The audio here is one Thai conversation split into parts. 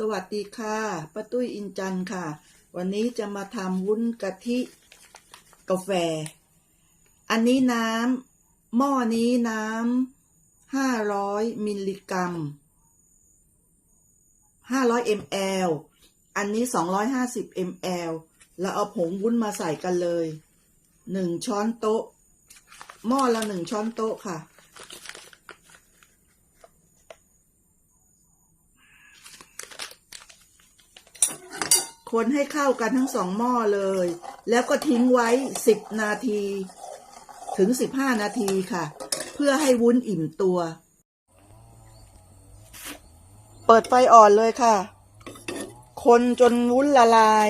สวัสดีค่ะป้าตุ้ยอินจันค่ะ วันนี้จะมาทำวุ้นกะทิกาแฟ อันนี้น้ำหม้อนี้น้ำห้าร้อยมิลลิกรัมห้าร้อยมลอันนี้สองร้อยห้าสิบมลแล้วเอาผงวุ้นมาใส่กันเลยหนึ่งช้อนโต๊ะ หม้อละหนึ่งช้อนโต๊ะค่ะ คนให้เข้ากันทั้งสองหม้อเลย แล้วก็ทิ้งไว้สิบนาที ถึงสิบห้านาทีค่ะ เพื่อให้วุ้นอิ่มตัว เปิดไฟอ่อนเลยค่ะ คนจนวุ้นละลาย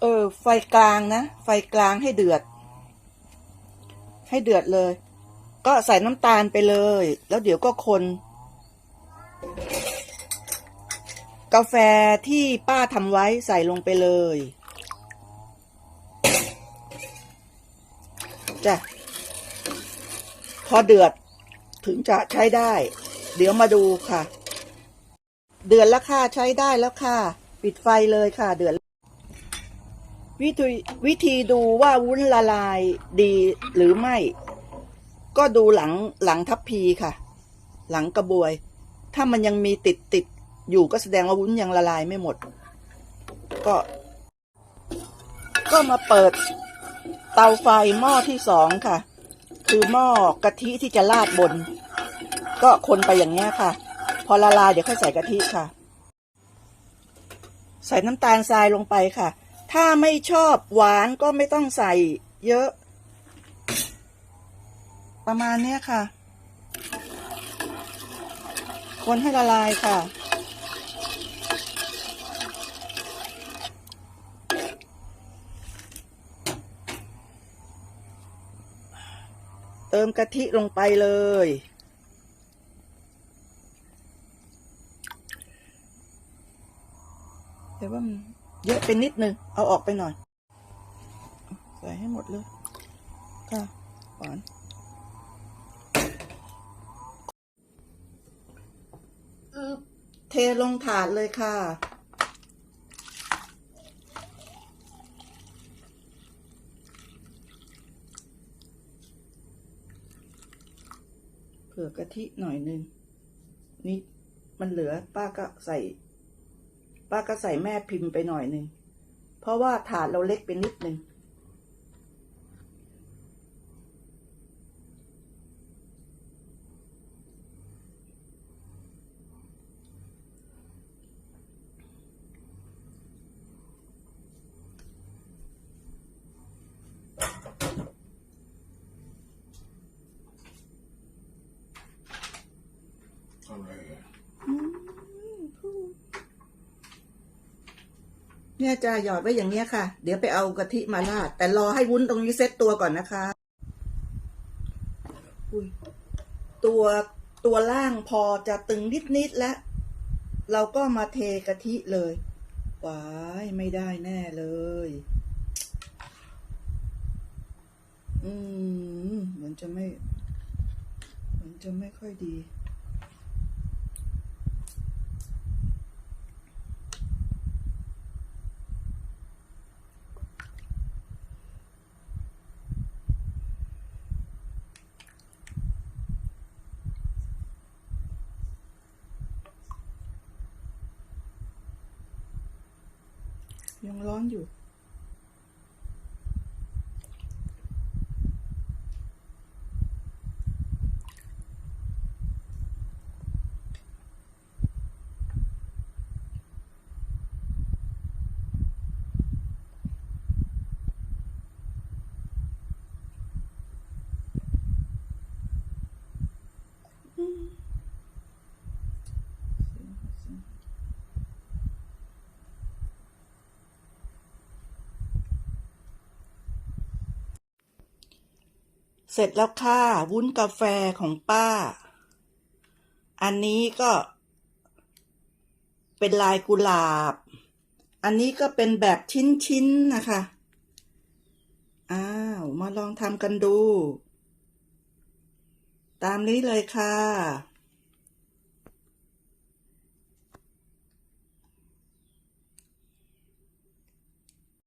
เออ ไฟกลางนะ ไฟกลางให้เดือด ให้เดือดเลย ก็ใส่น้ำตาลไปเลย แล้วเดี๋ยวก็คน กาแฟที่ป้าทำไว้ใส่ลงไปเลยจ้ะพอเดือดถึงจะใช้ได้ เดี๋ยวมาดูค่ะ เดือดแล้วค่ะใช้ได้แล้วค่ะ ปิดไฟเลยค่ะ เดือดวิธีวิธีดูว่าวุ้นละลายดีหรือไม่ ก็ดูหลังหลังทัพพีค่ะ หลังกระบวย ถ้ามันยังมีติดติดอยู่ก็แสดงว่าวุ้นยังละลายไม่หมด ก็ ก็มาเปิด เตาไฟหม้อที่สองค่ะ คือหม้อกะทิที่จะราดบน ก็คนไปอย่างเงี้ยค่ะ พอละลายเดี๋ยวค่อยใส่กะทิค่ะ ใส่น้ำตาลทรายลงไปค่ะ ถ้าไม่ชอบหวานก็ไม่ต้องใส่เยอะ ประมาณเนี้ยค่ะ คนให้ละลายค่ะ เติมกะทิลงไปเลยแต่ว่าเยอะไปนิดนึง เอาออกไปหน่อย ใส่ให้หมดเลย ค่ะหวาน อึ๊บเทลงถาดเลยค่ะ เผื่อกะทิหน่อยนึง นี่มันเหลือป้าก็ใส่ ป้าก็ใส่แม่พิมพ์ไปหน่อยนึง เพราะว่าถาดเราเล็กไปนิดนึง อะไรอะ เนี่ยจะหยอดไว้อย่างเนี้ยค่ะ เดี๋ยวไปเอากะทิมาราด แต่รอให้วุ้นตรงนี้เซ็ตตัวก่อนนะคะอุ้ยตัวตัวล่างพอจะตึงนิดๆแล้ว เราก็มาเทกะทิเลยว้ายไม่ได้แน่เลย อืมเหมือนจะไม่ เหมือนจะไม่ค่อยดี ยังร้อนอยู่ เสร็จแล้วค่ะ วุ้นกาแฟของป้า อันนี้ก็ เป็นลายกุหลาบ อันนี้ก็เป็นแบบชิ้นๆนะคะ อ้าว มาลองทำกันดู ตามนี้เลยค่ะ